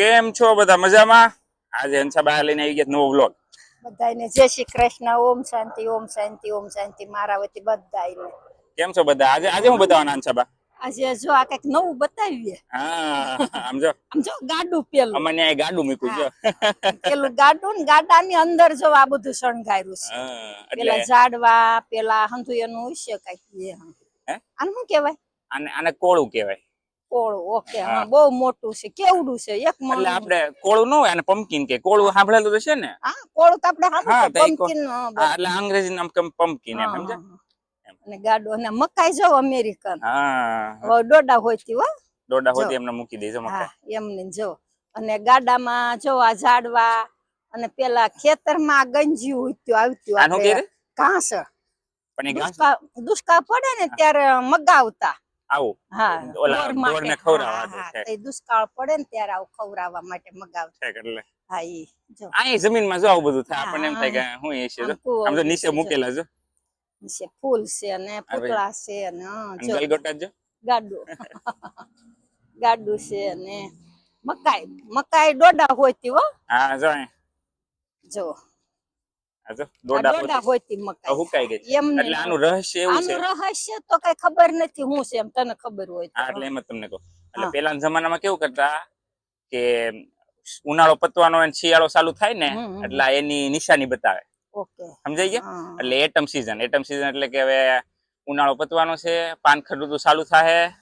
કેમ છો બધા મજામાં? આજે હંસાબા લઈને આવી ગયા નવો વ્લોગ. બધાને જય શ્રી કૃષ્ણ ઓમ શાંતિ ઓમ શાંતિ ઓમ શાંતિ મારા વતી બધાને કેમ છો બધા? આજે આજે હું બતાવવાના હંસાબા આજે જો આ કંઈક નવું બતાવીએ. હા આમ જો. આમ જો ગાડું પેલું. અમને અહીં ગાડું મૂક્યું છે. પેલું ગાડું ને ગાડાની અંદર જો આ બધું શણગાર્યું છે. પેલા ઝાડવા પેલા હંધુ એનું હોય છે કંઈક હે? આને શું કેવાય આને આને કોળું કહેવાય. કોળું. ઓકે હા. બહુ મોટું છે કેવડું છે? એક એટલે મણ. આપણે કોળું ન હોય અને પમ્પકિન કે. કોળું સાંભળેલું તો છે ને? હા કોળું તો આપણે સાંભળ્યું એટલે અંગ્રેજી નામ કેમ પમ્પકિન એમ સમજે. અને ગાડો અને મકાઈ જો અમેરિકન. હા ડોડા હોયતી હો. ડોડા. હોતી એમને મૂકી દેજો મકાઈ એમને જો. અને ગાડામાં જો આ ઝાડવા અને પેલા ખેતરમાં ગંજી ઉત્યું આવતું આનું કે રે? ઘાસ. પણ દુષ્કાળ પડે ને ત્યારે મગાવતા. આવું. ઓલા. ઢોરને ખવડાવવા દે. દુષ્કાળ પડે ને ત્યારે આવું ખવડાવવા માટે મગાવ. છે એટલે? હા ઈ જો. અહીં જમીનમાં જો આવું બધું થાય આપણને એમ થાય કે હું એ છે આમ જો. જો છે, નીચે મૂકેલા જો. નીચે ફૂલ છે અને પૂતળા છે અને જો. ગલગોટા જો ગાડુ. ગાડુ છે અને મકાઈ. મકાઈ ડોડા હોય જો. જો આ જો આ આ તો હું તો. એમ જ તમને કહું એટલે હા. પેલાના જમાનામાં કેવું કરતા કે ઉનાળો પતવાનો શિયાળો ચાલુ થાય ને. એટલે એની નિશાની બતાવે. સમજાય સમજાઈ ગયા? એટલે એટમ સીઝન એટમ સીઝન એટલે કે હવે ઉનાળો પતવાનો છે પાનખર ઋતુ ચાલુ થાય.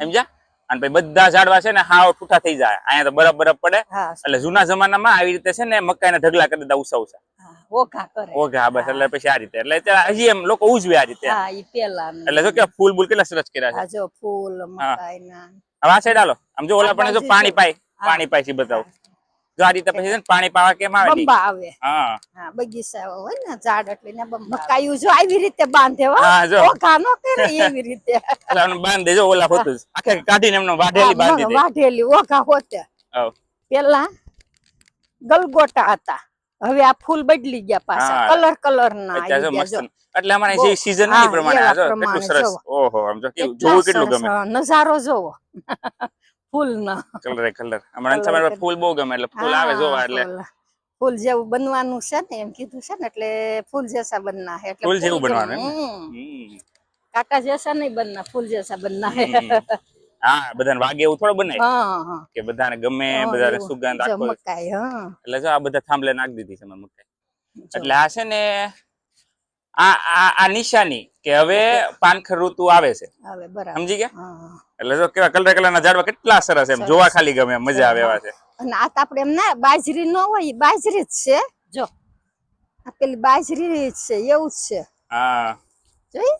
સમજ્યા? અને પછી બધા ઝાડવા છે ને હાવ ઠૂઠા થઈ જાય. અહીંયા તો બરફ બરફ પડે. એટલે જૂના જમાનામાં આવી રીતે છે ને મકાઈના ઢગલા કરી દેતા ઉસા હા, ઓઘા કરે. ઓકે બસ એટલે પછી આ રીતે. એટલે હજી એમ લોકો ઉજવે આ રીતે. હા ઈ પેલા એટલે જો કે ફૂલ બુલ કેટલા સરસ કર્યા છે. આ જો ફૂલ મકાઈ ના હવે આ સાઈડ હાલો. આમ જો ઓલા પણ જો પાણી પાય પાણી પાય છે બતાવું. જો આ રીતે પછી પાણી પાવા કેમ આવે. બંબા આવે. હા. હા બગીચા હોય ને ઝાડ એટલે ને મકાઈ જો આવી રીતે બાંધે હો. જો. ઓઘા નો કરે એવી રીતે. એટલે આને બાંધે જો ઓલા હોતું આખે કાઢીને એમનો વાઢેલી બાંધી દે. વાઢેલી ઓઘા હોતે. પેલા ગલગોટા હતા. હવે આ ફૂલ બદલી ગયા પાછા કલર કલર ના આવી ગયા જો. એટલે અમારે જે સીઝનની પ્રમાણે આ જો કેટલું સરસ. ઓહો આમ જો કેવું જોવું કેટલું ગમે. નજારો જોવો. ફૂલ ના કલર. કલર અમારે Colour ફૂલ બહુ ગમે એટલે ફૂલ આવે જોવા એટલે ફૂલ. જેવું બનવાનું છે ને એમ કીધું છે ને એટલે ફૂલ જેસા બનના હે એટલે ફૂલ જેવું બનવાનું. કાકા જેસા નહીં બનના ફૂલ જેસા બનના હે. હા બધાને વાગે એવું થોડું બનાય. કે બધાને ગમે બધાને સુગંધ આખો એટલે જો આ બધા થાંભલે નાખી દીધી છે મકાઈ. એટલે આ છે ને આ આ નિશાની કે હવે પાનખર ઋતુ આવે છે. સમજી ગયા. એટલે જો કેવા કલર કલર ના ઝાડવા કેટલા સરસ એમ જોવા ખાલી ગમે મજા આવે એવા છે. અને આ તો આપણે એમ ના બાજરી ન હોય બાજરી જ છે. જો. આ પેલી બાજરી જ છે એવું જ છે. હા. જોઈ?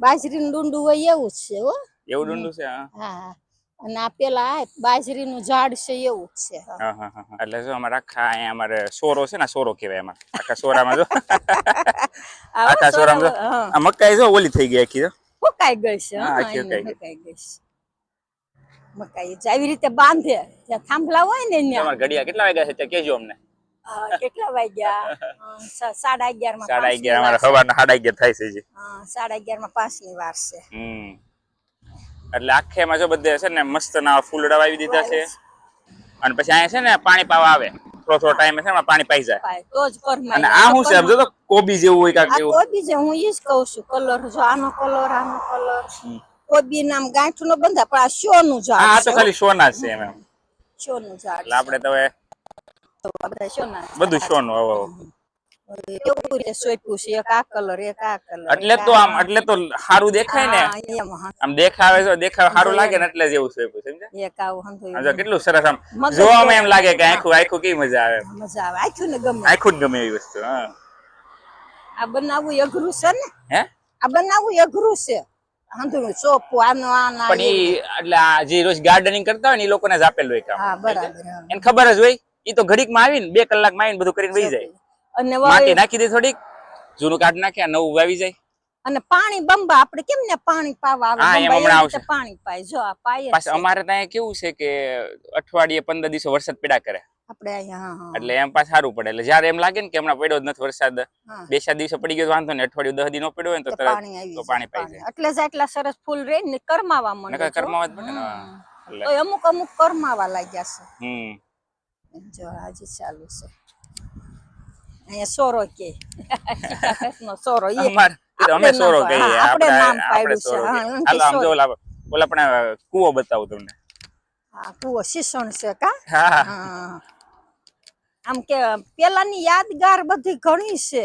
બાજરીનું ડુંડું હોય એવું જ છે હો. એવું ડુંડું છે હા. અને આ પેલા બાજરીનું ઝાડ છે એવું જ છે. એટલે જો અમારે આખા અહીંયા અમારે સોરો છે ને સોરો કહેવાય એમાં. આખા સોરામાં જો. આખા સોરામાં જો. આ મકાઈ જો ઓલી થઈ ગઈ આખી જો. ફૂંકાઈ ગઈ છે આખી એને ગઈ. છે. મકાઈ જ આવી રીતે બાંધે. જ્યાં થાંભલા હોય ને ત્યાં. અમારે ઘડિયા કેટલા વાગ્યા છે તે કહેજો અમને. કેટલા વાગ્યા? સાડા અગિયારમાં સાડા અગિયાર અમારે સવારના સાડા અગિયાર થાય છે. સાડા અગિયારમાં પાંચની વાર છે. હમ. એટલે આખે એમાં જો બધે છે ને મસ્ત ના ફૂલડા વાવી દીધા છે. અને પછી અહીંયા છે ને પાણી પાવા આવે. થોડો થોડો ટાઈમ છે પાણી પાઈ જાય. તો જ અને આ શું છે આમ જો તો કોબી જેવું હોય કાક એવું. કોઈ બીજે હું ઈ જ કહું છું કલર જો આનો કલર આનો કલર કોબી નામ ગાંઠું નો બંધા પણ આ શો નું હા આ તો ખાલી સોના જ છે એમ. એમ શો નું ઝાડ એટલે આપણે તો બધા સોનું હવે કેવું રીતે સોંપ્યું છે એક આ કલર એક આ કલર એટલે તો આમ એટલે તો સારું દેખાય ને? આમ દેખાવે તો દેખાવ સારું લાગે ને એટલે જ એવું સમજે એક આવું કેટલું સરસ આમ. જોવામાં એમ લાગે કે આખું આખું કેવી મજા આવે મજા આવે. ને ગમે. આખું જ ગમે એવી વસ્તુ હા. આ બનાવવું અઘરું છે ને? હે? આ બનાવવું અઘરું છે. હંધું ચોપવું આનો આના પણ ઈ એટલે આ જે રોજ ગાર્ડનિંગ કરતા હોય ને એ લોકોને જ આપેલું હોય કામ. હા બરાબર એને ખબર જ હોય. ઈ તો ઘડીકમાં આવીને બે કલાકમાં આવીને બધું કરીને વહી જાય. અને માટી નાખી દે થોડીક જૂનું કાઢ નાખે આ નવું વાવી જાય. અને પાણી બંબા આપણે કેમ ને પાણી પાવા આવે? હા, એમ હમણાં આવશે. પાણી પાય. જો આ પાય પાછું અમારે ત્યાં કેવું છે કે અઠવાડિયે પંદર દિવસો વરસાદ પડ્યા કરે. આપણે અહીંયા હા. એટલે એમ પાછું સારું પડે. એટલે જયારે એમ લાગે ને કે હમણાં પડ્યો જ નથી વરસાદ બે ચાર દિવસો પડી ગયો વાંધો ને અઠવાડિયું દસ દી નો પડ્યો હોય ને તો તરત પાણી તો પાણી પાઈ જાય. એટલે જ એટલા સરસ ફૂલ રહે ને કરમાવા મને કરમાવા જ પડે ને, અમુક અમુક કરમાવા લાગ્યા હમ. જો આજે ચાલુ છે. અહીંયા સોરો કે. નો સોરો એ. અમાર એ તો અમે સોરો કહીએ આપણે આપણે નામ પાડ્યું છે. સોરો હા, કહીએ. એમ કે હાલો આમ જો ઓલા ઓલા પણ કૂવો બતાવું તમને. હા કુવો છે કા? હા. હા. આમ કે પેલાની યાદગાર બધી ઘણી છે.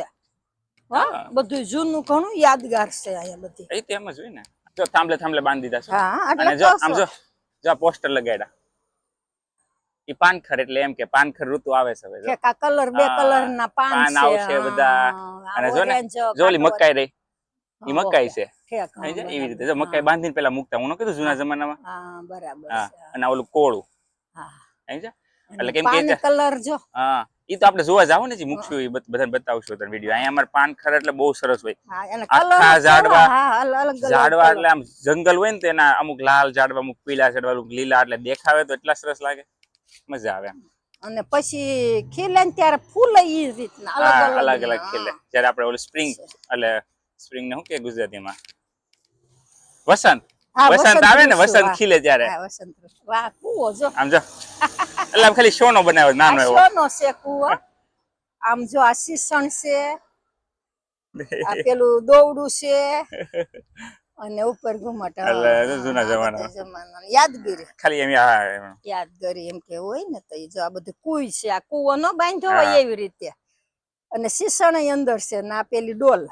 હા. બધું જૂનું ઘણું યાદગાર છે અહીંયા બધી. એ જ હોય ને. જો થાંભલે થાંભલે બાંધી દીધા છે. હા એટલે જો આમ જો જો પોસ્ટર લગાડ્યા. ઈ પાનખર એટલે એમ કે પાનખર ઋતુ આવે છે હવે કે કલર બે કલર ના પાન આવશે બધા. અને જો ને, orange, જો ઓલી કાઠો મકાઈ રહી. ઈ મકાઈ છે. એવી રીતે. જો મકાઈ બાંધીને પેલા મુકતા. હું કીધું જૂના જમાનામાં? હા બરાબર અને ઓલું કોળું. એટલે કેમ કે કલર જો. હા. ઈ તો આપણે જોવા જાવ ને જે મુખ્ય ઈ બધાને બતાવશું તને વીડિયો અહીંયા અમારે પાનખર એટલે બહુ સરસ હોય. આખા ઝાડવા, ઝાડવા એટલે આમ જંગલ હોય ને તેના અમુક લાલ ઝાડવા અમુક પીળા ઝાડવા અમુક લીલા એટલે દેખાવે તો એટલા સરસ લાગે. મજા આવે અને પછી ખીલે ને ત્યારે ફૂલ ઈ રીતના અલગ અલગ અલગ અલગ ખીલે. જ્યારે આપણે ઓલું સ્પ્રિંગ એટલે સ્પ્રિંગ ને શું કે ગુજરાતીમાં? વસંત. વસંત આવે ને વસંત ખીલે ત્યારે. વસંત વાહ કુવો જો. આમ જો. એટલે આમ ખાલી સોનો બનાવ્યો નાનો એવો. સોનો છે કુવો. આમ જો આ શીસણ છે. આ પેલું દોવડું છે. અને ઉપર ઘુમટ એટલે જૂના જમાના. યાદગીરી. ખાલી એમ યાદગીરી એમ કે હોય ને તો જો આ બધું કુઈ છે આ કુવો ન બાંધ્યો હોય એવી રીતે. અને શીસણ અંદર છે ને આ પેલી ડોલ.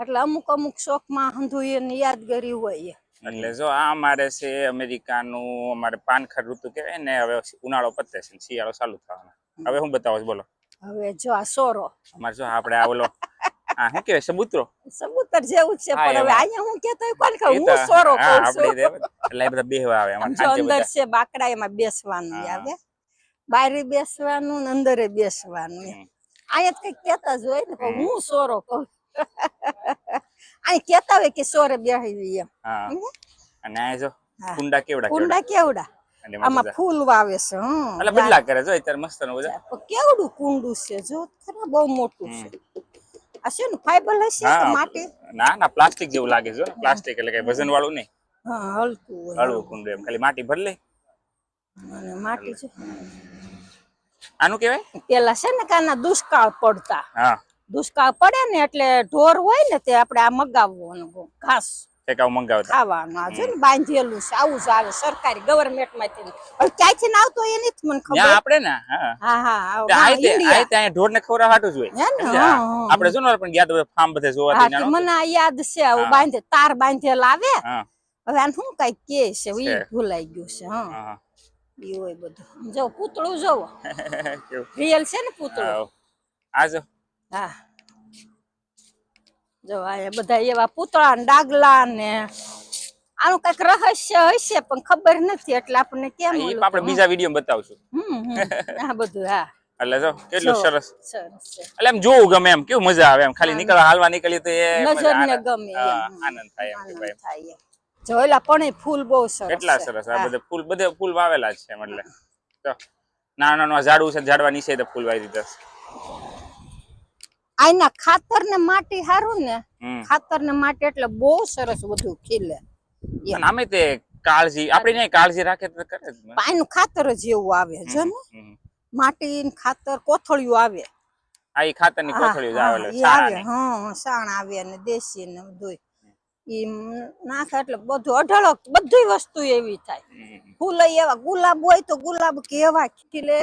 એટલે અમુક અમુક શોખમાં હંધું એની યાદગીરી હોય એટલે જો આ અમારે છે અમેરિકાનું અમારે પાનખર ઋતુ કહેવાય ને હવે ઉનાળો પતે છે શિયાળો ચાલુ થવાનો. હવે હું બતાવો બોલો. હવે જો આ સોરો. અમારે જો આપણે આ આ શું કહેવાય? સબૂતરો સબૂતર જેવું છે પણ હવે અહીંયા હું કહેતો કોણ કહું હું સોરો કહું છું. એટલે બધા બેહવા આવે અંદર છે બાકડા એમાં બેસવાનું આવે બારે બેસવાનું ને અંદરે બેસવાનું અહીંયા કઈ કેતા જ હોય ને હું સોરો કહું. અહીં કેતા હોય કે સોરે બેહવી એમ. અને આ જો કુંડા કેવડા કુંડા કેવડા? આમાં ફૂલ વાવે છે એટલે બદલા કરે જો અત્યારે મસ્તનું કેવડું કુંડું છે જો બહુ મોટું છે. આ છે ફાઈબર હશે કે માટી? ના ના પ્લાસ્ટિક જેવું લાગે છે પ્લાસ્ટિક એટલે કઈ વજન વાળું નહીં. હા હલકું હળવું કુંડું એમ. ખાલી માટી ભરી લે. માટી છે. આનું કહેવાય? પેલા છે ને કાના દુષ્કાળ પડતા. હા. દુષ્કાળ પડે ને એટલે ઢોર હોય ને તે આપણે આ મગાવવાનું. ઘાસ. ટેકાવ મંગાવતા ખાવાનું આ જો ને બાંધેલું છે આવું જ આવે સરકારી ગવર્મેન્ટમાંથી. પણ ક્યાંથી ના આવતો એ નથી મને ખબર. આપણે ને હા. હા હા ત્યાં ઢોર ને ખોરા હાટું જ હોય. હે ને? સમજ્યા? હા, હા. હા. આપણે જો ને પણ ગયા ફાર્મ બધે જોવા? મને આ યાદ છે આવું બાંધે તાર બાંધેલ આવે. હવે આને શું કઈ કે છે ઈ ભૂલાઈ ગયું છે હા. હોય બધું. જો પૂતળું જોવો? રિયલ છે ને પૂતળું. આ જો. હા. જો આ બધા એવા પૂતળા ને ડાગલા ને આનું કંઈક રહસ્ય હશે પણ ખબર નથી એટલે આપણને કેમ આપણે બીજા વીડિયો બતાવશું. આ બધું હા. એટલે જો કેટલું સરસ. એટલે એમ જોવું ગમે એમ કેવું મજા આવે એમ? ખાલી નીકળવા હાલવા નીકળી તો એ આનંદ- ગમે આનંદ થાય એમ કે ભાઈ પણ ફૂલ બહુ સરસ કેટલા સરસ આ બધા ફૂલ બધે ફૂલ વાવેલા છે મતલબ નાના નાના ઝાડવું છે ઝાડવા નીચે તો ફૂલ વાવી દીધા. આના ખાતર ને માટી સારું ને ખાતર ને માટી એટલે બહુ સરસ બધું ખીલે. આમે તે કાળજી આપણે કાળજી રાખે તો કરે જ ખાતર જ એવું આવે જો ને? માટી ખાતર કોથળિયું આવે. આ ખાતરની કોથળિયું જ આવે હા સાણ આવે ને દેશી ને બધું ઈ નાખે એટલે બધું અઢળક બધી વસ્તુ એવી થાય. ફૂલ એવા ગુલાબ હોય તો ગુલાબ કેવા ખીલે?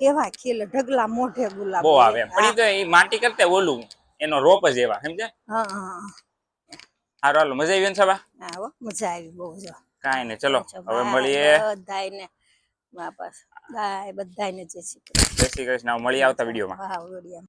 કેવા ખીલ ઢગલા મોઢે ગુલાબ બહુ આવે પણ એ તો માટી કરતા ઓલું એનો રોપ જ એવા સમજે હા હા હારું હાલો મજા આવી ને હા હો, મજા આવી બહુ જો. કાઈ નહીં ચલો હવે મળીએ. બધાયને વાપસ. બાય બધાયને જય શ્રી જય શ્રી કૃષ્ણ મળીએ આવતા વિડીયોમાં. કૃષ્ણ હા વીડિયો